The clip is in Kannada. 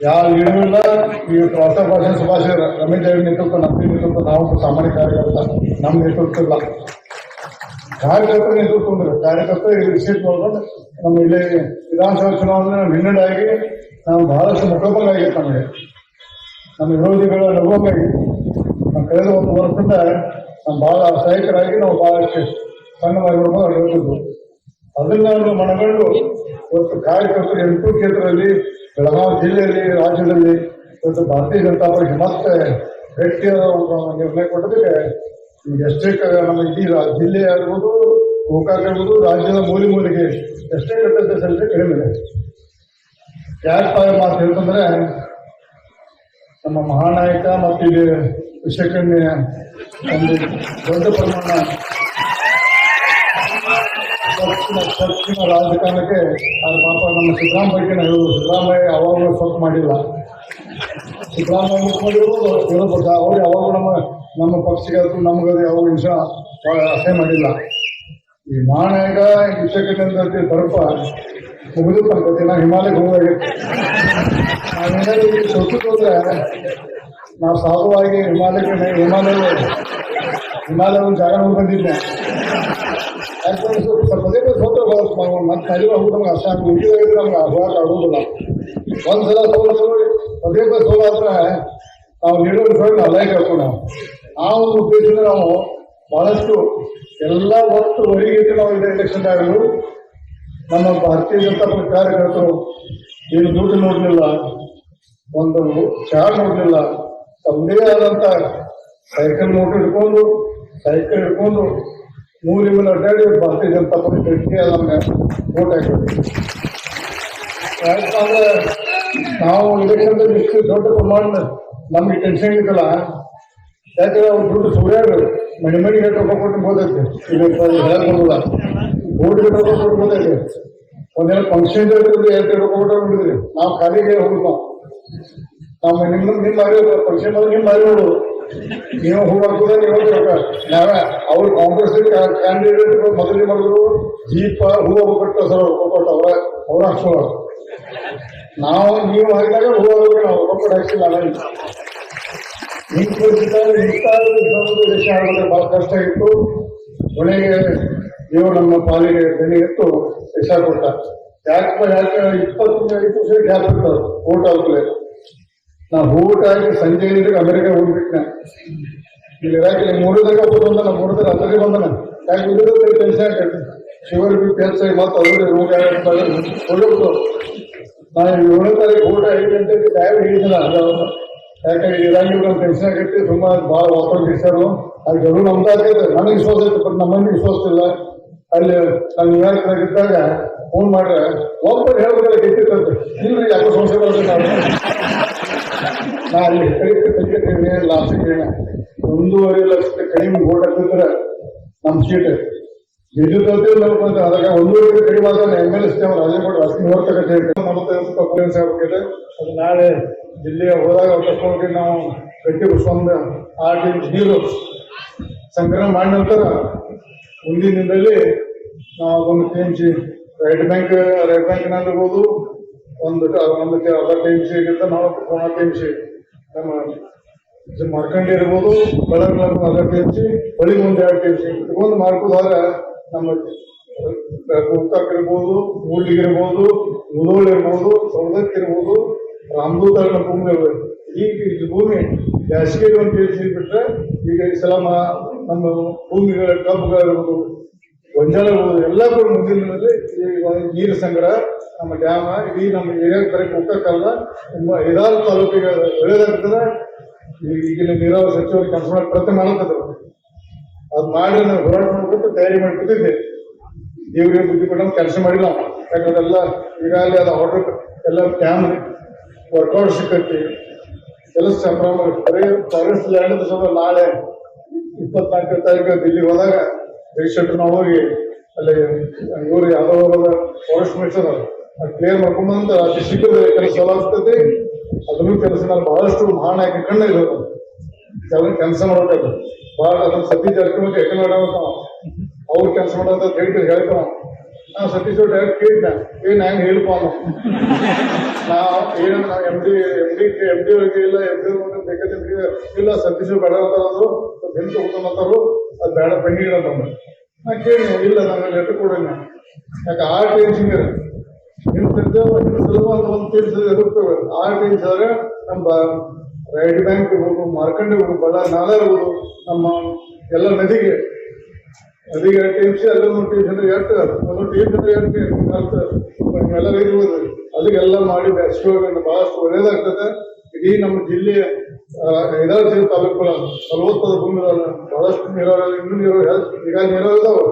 ಯಾವ ಇಲ್ಲ ಈ ಹೊಸ ಭಾಷೆ, ಸುಭಾಷ್, ರಮೇಶ್ ದೇವಿ ನೇತೃತ್ವ ನಮ್ಮ ನೇತೃತ್ವ ನಾವು ಸಾಮಾನ್ಯ ಕಾರ್ಯಕರ್ತ ನಮ್ಮ ನೇತೃತ್ವ ಇಲ್ಲ ಕಾರ್ಯಕರ್ತರ ನೇತೃತ್ವ ಅಂದ್ರೆ ಕಾರ್ಯಕರ್ತ ಇಲ್ಲಿ ವಿಶೇಷ ನಮ್ಮ ಇಲ್ಲಿ ವಿಧಾನಸಭಾ ಚುನಾವಣೆ ವಿನ್ನಡ್ ಆಗಿ ನಾವು ಬಹಳಷ್ಟು ಮುಖಭಂಗ ಆಗೈತೆ ನಮಗೆ ನಮ್ಮ ವಿರೋಧಿಗಳ ನಗುವಾಗಿ ನಾವು ಕಳೆದ ಒಂದು ವರ್ಷದಿಂದ ನಾವು ಬಹಳ ಸಹಾಯಕರಾಗಿ ನಾವು ಬಹಳಷ್ಟು ಸಣ್ಣ ಮಾಡಿರ್ಬೋದು ಅದನ್ನ ಮನಗಂಡು ಇವತ್ತು ಕಾರ್ಯಕರ್ತರು ಎಂಟು ಕ್ಷೇತ್ರದಲ್ಲಿ ಬೆಳಗಾವಿ ಜಿಲ್ಲೆಯಲ್ಲಿ, ರಾಜ್ಯದಲ್ಲಿ ಇವತ್ತು ಭಾರತೀಯ ಜನತಾ ಪಕ್ಷ ಮತ್ತೆ ಗಟ್ಟಿಯಾದ ಒಂದು ನಿರ್ಣಯ ಕೊಟ್ಟದಕ್ಕೆ ಎಷ್ಟೇ ನಮ್ಮ ಇಡೀ ಜಿಲ್ಲೆ ಆಗಿರ್ಬೋದು, ಗೋಕಾಕ್ ಆಗ್ಬೋದು ರಾಜ್ಯದ ಮೂಲೆ ಮೂಲೆಗೆ ಎಷ್ಟೇ ಕಟ್ಟದ ಸಂಖ್ಯೆ ಕಡಿಮೆ ಇದೆ. ಯಾಕೆ ಮಾತು ಹೇಳ್ತಂದ್ರೆ ನಮ್ಮ ಮಹಾನಾಯಕ ಮತ್ತು ಇಲ್ಲಿ ವಿಶ್ವಕನ್ಯ ಒಂದು ದೊಡ್ಡ ಪ್ರಮಾಣ ಚರ್ಚಿನ ರಾಜಕಾರಣಕ್ಕೆ ಅದು ಪಾಪ ನಮ್ಮ ಸಿದ್ದರಾಮಯ್ಯ ಬಗ್ಗೆ ಹೇಳುದು ಸಿದ್ದರಾಮಯ್ಯ ಯಾವಾಗಲೂ ಸ್ವಲ್ಪ ಮಾಡಿಲ್ಲ. ಸಿದ್ದರಾಮಯ್ಯ ಮುಖ್ಯಮಂತ್ರಿಗಳು ಪಕ್ಷ ಅವ್ರು ಯಾವಾಗೂ ನಮ್ಮ ನಮ್ಮ ಪಕ್ಷಕ್ಕೆ ನಮಗದು ಯಾವ ವಿಷಯ ಅಸಹ್ಯ ಮಾಡಿಲ್ಲ. ಈ ಮಹಾನಾಯಕ ವಿಷಯಕ್ಕೆ ತರಪ ಮುಗಿದು ತರ್ಕತಿ ನಾವು ಹಿಮಾಲಯಕ್ಕೆ ಹೋಗಿ ನಾವೇನಾದ್ರೂ ಸುತ್ತು ಹೋದ್ರೆ ನಾವು ಸಾಧುವಾಗಿ ಹಿಮಾಲಯಕ್ಕೆ ಹಿಮಾಲಯ ಹಿಮಾಲಯ ಒಂದು ಜಾಗ ನೋಡಿ ಬಂದಿದ್ದೆ? ಸೋತ್ರ ಮತ್ತೆ ಅಲ್ಲಿ ಹೋಗ್ಬಿಟ್ಟು ನಮ್ಗೆ ಅಷ್ಟ ಉಳಿದಿದ್ರೆ ನಮ್ಗೆ ಅಭ್ಯಾಸ ಆಗೋದಿಲ್ಲ. ಒಂದ್ಸಲ ಸೋಲು ಪದೇ ಸೋಲಾದ್ರೆ ನಾವು ನೀಡೋ ವಿಷಯಗಳು ಅಲ್ಲೇ ಕೇಳ್ಕೊಂಡು. ನಾವು ಆ ಒಂದು ನಾವು ಬಹಳಷ್ಟು ಎಲ್ಲ ಒಟ್ಟು ವರಿಗಿಟ್ಟು ನಾವು ಇದೆ ಎಲೆಕ್ಷನ್ ಆಗಲು ನಮ್ಮ ಭಾರತೀಯ ಜನತಾ ಪಕ್ಷ ಕಾರ್ಯಕರ್ತರು ಏನು ದುಡ್ಡು ನೋಡಲಿಲ್ಲ, ಒಂದು ಚಹಾ ನೋಡಲಿಲ್ಲ, ತಮ್ಮದೇ ಆದಂಥ ಸೈಕಲ್ ನೋಟು ಹಿಡ್ಕೊಂಡು ಸೈಕಲ್ ಹಿಡ್ಕೊಂಡು ಮೂರು ಮೇಲೆ ಅಡ್ಡಾಡಿ ಭಾರತೀಯ ಜನತಾ ಪಕ್ಷ ನಮಗೆ ಓಟ್ ಹಾಕಿದ್ವಿ. ಯಾಕಂದ್ರೆ ನಾವು ಇದಕ್ಕಿಂತ ಇಷ್ಟು ದೊಡ್ಡ ಪ್ರಮಾಣ ನಮಗೆ ಟೆನ್ಷನ್ ಇದ್ದಲ್ಲ ಯಾಕಂದ್ರೆ ಅವ್ರು ದುಡ್ಡು ಸುಳ್ಯಾಡು ಮನೆ ಮನೆಗೆ ರೊಕ್ಕ ಕೊಟ್ಟು ಬೋದೈತೆ ಈಗ ಓಟ್ ಬೋರ್ಡ್ಗೆ ರೊಕ್ಕ ಕೊಟ್ಟು ಬೋದೈತೆ ಒಂದೇನು ಫಂಕ್ಷನ್ ಇರ್ತದೆ ಎರಡು ರೊಕ್ಕ ಕೊಟ್ಟು ನೋಡಿದ್ರಿ ನಾವು ಖಾಲಿಗೆ ಹೋಗ್ಬೇಕು. ನಾವು ನಿಮ್ಮ ನಿಮ್ಮ ಮಾರಿ ಫಂಕ್ಷನ್ ನಿಮ್ಮ ನೋಡು ನೀವು ಹೂ ಅವ್ರು ಕಾಂಗ್ರೆಸ್ ಕ್ಯಾಂಡಿಡೇಟ್ ಮೊದಲು ಮಾಡಿದ್ರು ದೀಪ, ಹೂವು ಕೊಟ್ಟ ಸರ್ ರೊಕ್ಕ ಅವರ ಅವ್ರ. ನಾವು, ನೀವು ಹಾಕಿದಾಗ ಹೂವು ನಾವು ರೊಕ್ಕ ಹಾಕ್ಸಿಲ್ಲ ನಿಂತು ದೇಶ ಆಗೋದ್ರೆ ಬಹಳ ಕಷ್ಟ ಇತ್ತು. ಕೊನೆಗೆ ನೀವು ನಮ್ಮ ಪಾಲಿಗೆ ಬೆಲೆ ಇತ್ತು ದೇಶ ಕೊಟ್ಟ ಯಾಕೆ ಯಾಕೆ ಇಪ್ಪತ್ತು ಐದು ವರ್ಷ ಗ್ಯಾಪ್ ಇರ್ತಾರೆ ಓಟ್ ಹಾಕಲೆ ನಾ ಆಗಿ ಸಂಜೆ ಇದ್ರೆ ಅಮೆರಿಕ ಹೋಗ್ಬಿಟ್ಟೆ ಇಲ್ಲಿ ಇರಾಕಿಲ್ಲ ಮೂರದಾಗ ಬಂದ ನಾ ಮೂರದಾಗ ಅದರಲ್ಲಿ ಬಂದನ. ಯಾಕೆ ಇದ್ರೆ ಟೆನ್ಷನ್ ಆಗ್ತದೆ ಶುಗರ್ ಬಿ ಪಿ ಮತ್ತು ಅವ್ರಿಗೆ ರೋಗ ಹೋಗ್ಬಿಟ್ಟು ನಾನು ಏಳನೇ ತಾರೀಕು ಊಟ ಐದು ಅಂತ ಟೈಮ್ ಹಿಡಿದಿಲ್ಲ ಅದು ಯಾಕಂದ್ರೆ ನಮ್ಮ ಟೆನ್ಷನ್ ಆಗಿತ್ತು ತುಂಬ ಭಾಳ ವಾಪಸ್ ಬಿಡಿಸ್ಯಾರು. ಅದು ಎಲ್ಲರೂ ನಮ್ದು ಆಗೈತೆ ನನಗೆ ವಿಶ್ವಾಸ ಐತೆ, ಬಟ್ ನಮ್ಮಲ್ಲಿ ವಿಶ್ವಾಸ ಇಲ್ಲ. ಅಲ್ಲಿ ನಾನು ನ್ಯೂಯಾರ್ಕ್ನಾಗ ಇದ್ದಾಗ ಫೋನ್ ಮಾಡ್ರೆ, ಒಬ್ಬರು ಹೇಳ್ಬೇಕಲ್ಲ ಗೆದ್ದಿತ್ತಂತೆ ಇಲ್ರಿ, ಯಾಕೋ ಸಂಸ್ಥೆ ಬರುತ್ತೆ ನಾನು ನಾ ಅಲ್ಲಿ ಕಡಿಮೆ ಅಂತ ಲಾಸ್ಟ್ ಒಂದೂವರೆ ಲಕ್ಷ ಕಡಿಮೆ ಓಟ್ ಹಾಕಿದ್ರೆ ನಮ್ಮ ಸೀಟ್ ವಿದ್ಯುತ್ ಅಂತ ಅದಕ್ಕೆ ಒಂದೂವರೆ ಕಡಿಮೆ ಆದಾಗ ಎಂ ಎಲ್ ಎಸ್ ಕೊಟ್ಟು ಅಷ್ಟು ಹೋಗ್ತಕ್ಕಂಥ ನಲವತ್ತೈದು ಕೇಳಿ ಅದು ನಾಳೆ ಜಿಲ್ಲೆಯ ಹೋದಾಗ ಕರ್ಕೊಂಡು ನಾವು ಕಟ್ಟಿ ಉಸ್ಕೊಂಡ್ ಆ ಟಿ ನೀರು ಸಂಗ್ರಹ ನಂತರ ಮುಂದಿನ ದಿನದಲ್ಲಿ ನಾವು ಅದೊಂದು T M C right bank right ಬ್ಯಾಂಕ್ನಲ್ಲಿರ್ಬೋದು ಒಂದು ಒಂದು ಅರ್ಧ ಟಿ ಇರುತ್ತೆ ನಾವು ಟಿ ಎಂ ಸಿ ನಮ್ಮ ಮಾರ್ಕಂಡಿ ಇರ್ಬೋದು. ಬೆಳಗ್ಗೆ ಅರ್ಧ ಟಿ ಬಳಿಗೆ ಒಂದು ಎರಡು ಟಿ ಎಂ ಸಿ ಇಟ್ಕೊಂಡು ಮಾಡ್ಕೋದಾಗ ನಮ್ಮ ಗೋಕಾಕ್ ಇರ್ಬೋದು ಮೂಡ್ಲಿಗೆ ಇರ್ಬೋದು, ಮುದೋಳ್ ಇರ್ಬೋದು ಸೌದಕ್ ಇರ್ಬೋದು, ರಾಮದೂತ ಭೂಮಿ ಇರ್ಬೋದು ಈಗ ಇದು ಭೂಮಿ ಬ್ಯಾಸಿಗೆ ಒಂದು ಟಿ ಎಂ ಸಿ ಬಿಟ್ರೆ ಈಗ ಈ ಸಲ ನಮ್ಮ ಭೂಮಿಗಳ ಕಬ್ಬುಗಳಿರ್ಬೋದು ಇರ್ಬೋದು ಎಲ್ಲ ಕೂಡ ಮುಂದಿನಲ್ಲಿ ನೀರು ಸಂಗ್ರಹ, ನಮ್ಮ ಡ್ಯಾಮ, ಇಡೀ ನಮ್ಮ ಏರಿಯಾ ಬರೀ ಹೋಗಕ್ಕಲ್ಲ ತುಂಬ ಐದಾರು ತಾಲೂಕಿಗೆ ಒಳ್ಳೇದಾಗ್ತದೆ. ಈಗ ಈಗಿನ ನೀರಾವರಿ ಸಚಿವರು ಕೆಲಸ ಮಾಡಿ ಪ್ರತಿ ಮಾಡತ್ತದ್ರು ಅದು ಮಾಡಿ ನಾವು ಹೋರಾಟ ಮಾಡ್ಬಿಟ್ಟು ತಯಾರಿ ಮಾಡ್ಕೊತಿದ್ದೆ ದೇವ್ರಿಗೆ ಬುದ್ಧಿ ಕೊಟ್ಟು ಕೆಲಸ ಮಾಡಿಲ್ಲ ನಾವು. ಯಾಕಂದ್ರೆ ಅದೆಲ್ಲ ಈಗಾಗಲೇ ಅದು ಆರ್ಡರ್ ಎಲ್ಲ ಡ್ಯಾಮ್ ವರ್ಕೌಟ್ ಸಿಕ್ಕಿ ಕೆಲಸ ಸಂಭ್ರಮ ಫಾರೆಸ್ಟ್ ಲ್ಯಾಂಡ್ ಸಲ ನಾಳೆ. ಇಪ್ಪತ್ನಾಲ್ಕನೇ ತಾರೀಕು ದಿಲ್ಲಿ ಹೋದಾಗ ಜಗಶೆಟ್ರು ನಾವು ಹೋಗಿ ಅಲ್ಲಿ ಇವರು ಯಾವ್ದೋ ಫಾರೆಸ್ಟ್ ಮಿನಿಸ್ಟರ್ ಅದು ಕ್ಲಿಯರ್ ಮಾಡ್ಕೊಂಡ್ಬಂದು ಅತಿ ಶೀಘ್ರ ಕೆಲಸ ಆಗ್ತದೆ. ಅದನ್ನು ಕೆಲಸ ನಾನು ಬಹಳಷ್ಟು ಮಹಾನಾಯಕ ಕಣ್ಣ ಇರೋದು. ಕೆಲವು ಕೆಲಸ ಮಾಡ್ಬೇಕು ಬಹಳ ಅದನ್ನ ಸತೀಶ್ ಜಾರಕಿಹೊಳಿ ಯಾಕೆ ಮಾಡ್ತಾವ ಅವ್ರು ಕೆಲಸ ಮಾಡೋದ ದಯವಿಟ್ಟು ಹೇಳ್ತಾವ ನಾನು ಸತೀಶ್ ಡೈರೆಕ್ಟ್ ಕೇಳಿದ್ದೆ. ಏನ್ ಹೆಂಗ್ ಹೇಳ್ಪ ಅವನು ನಾವು ಏನು ನಾವು M D M D M D ಅವ್ರಿಗೆ ಇಲ್ಲ ಎಂ ಡಿ ಬೇಕಾದ್ರೆ ಇಲ್ಲ, ಸತೀಶ್ ಬೇಡ ಅಂತಾರದು ಬೆಂಕಿ ಹೋಗ್ತಾನಂತಾರು ಅದು ಬೇಡ ಪೆಂಡಿಂಗ್ ನಮ್ಮ ನಾ ಕೇಳಿ ಇಲ್ಲ ನಾನು ಲೆಟರ್ ಕೊಡೋಣ ಯಾಕೆ ಆ ಟೆನ್ಷನ್ ಇದೆ ಹಿಂದೆ ಸುಲಭ ಅಂತ ಒಂದು ತಿಳಿಸಿದ್ರೆ ಇರುತ್ತವೆ ಆ ಟೆನ್ಷನ್ ಆದ್ರೆ ನಮ್ಮ ರೈಟ್ ಬ್ಯಾಂಕ್ ಇರ್ಬೋದು ಮಾರ್ಕಂಡೆ ಇರ್ಬೋದು ಬಳ್ಳಾರಿ ನಾಲ ಇರ್ಬೋದು ನಮ್ಮ ಎಲ್ಲ ನದಿಗೆ. ನದಿಗೆ ಟೆನ್ಷನ್ ಎಲ್ಲ ಅಲ್ಲೊಂದು ಟಿ ಸಿ ಅಂದ್ರೆ ಎಷ್ಟು ಒಂದು ಟಿ ಎಷ್ಟು ಎಷ್ಟು ಎಲ್ಲ ಇರ್ಬೋದು ಅದಕ್ಕೆಲ್ಲ ಮಾಡಿ ಬೆಳೆಸ್ಕೊಳ್ಳೋದ್ರಿಂದ ಭಾಳಷ್ಟು ಒಳ್ಳೇದಾಗ್ತದೆ. ಇಡೀ ನಮ್ಮ ಜಿಲ್ಲೆಯ ಐದಾರು ತಾಲೂಕುಗಳ ಫಲವತ್ತಾದ ಭೂಮಿಗಳನ್ನು ಬಹಳಷ್ಟು ನೀರಾವರಿ ಇನ್ನೂ ನೀರು ಈಗ ನೀರಾವರಿ ಇದಾವೆ.